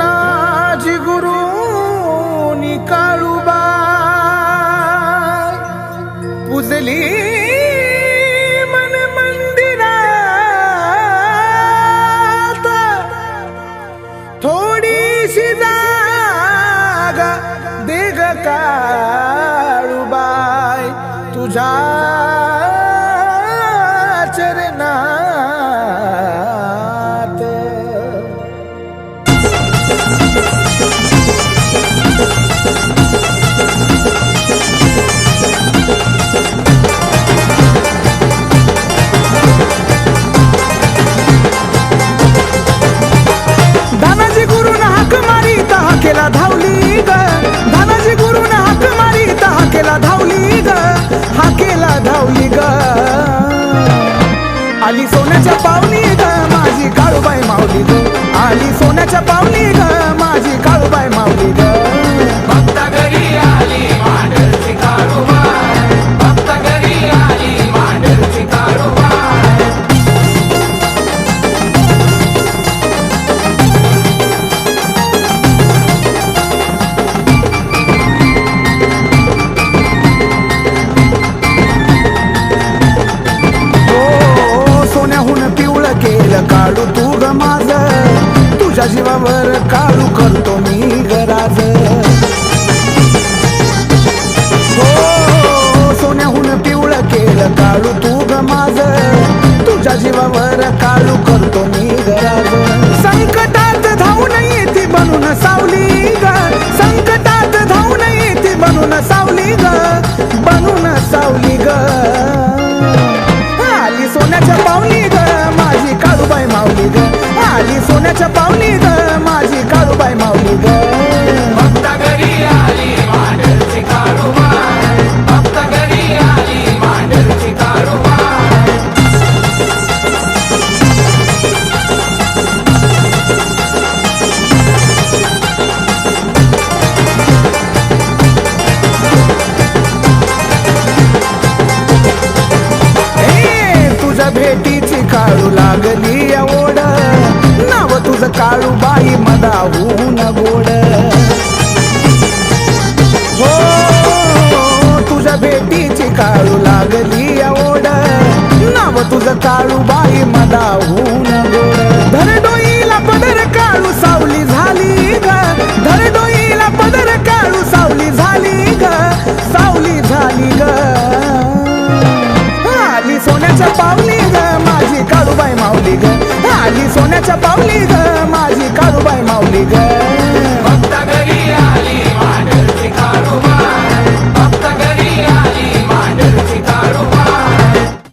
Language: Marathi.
नाजी गुरु काळूबा पुजली मन मंदिरात. थोडीशी जागा देग काळूबाय तुझ्या चरणात केला धावली तुझ्या जीवावर काळू करतो मी गराज. संकटात धावून येते बनून सावली ग. संकटात धावून येते बनून सावली ग. बनून सावली ग. आली सोन्याच्या पावली ग माझी काळूबाई मावली ग. आली सोन्याच्या पावली ग माझी लागली ओढ नाव तुझं काळू बाई मदाहून गोड. हो तुझ्या भेटीची काळू लागली ओढ नाव तुझं काळू सोन्याच्या पावली ग माझी काळूबाई माऊली ग.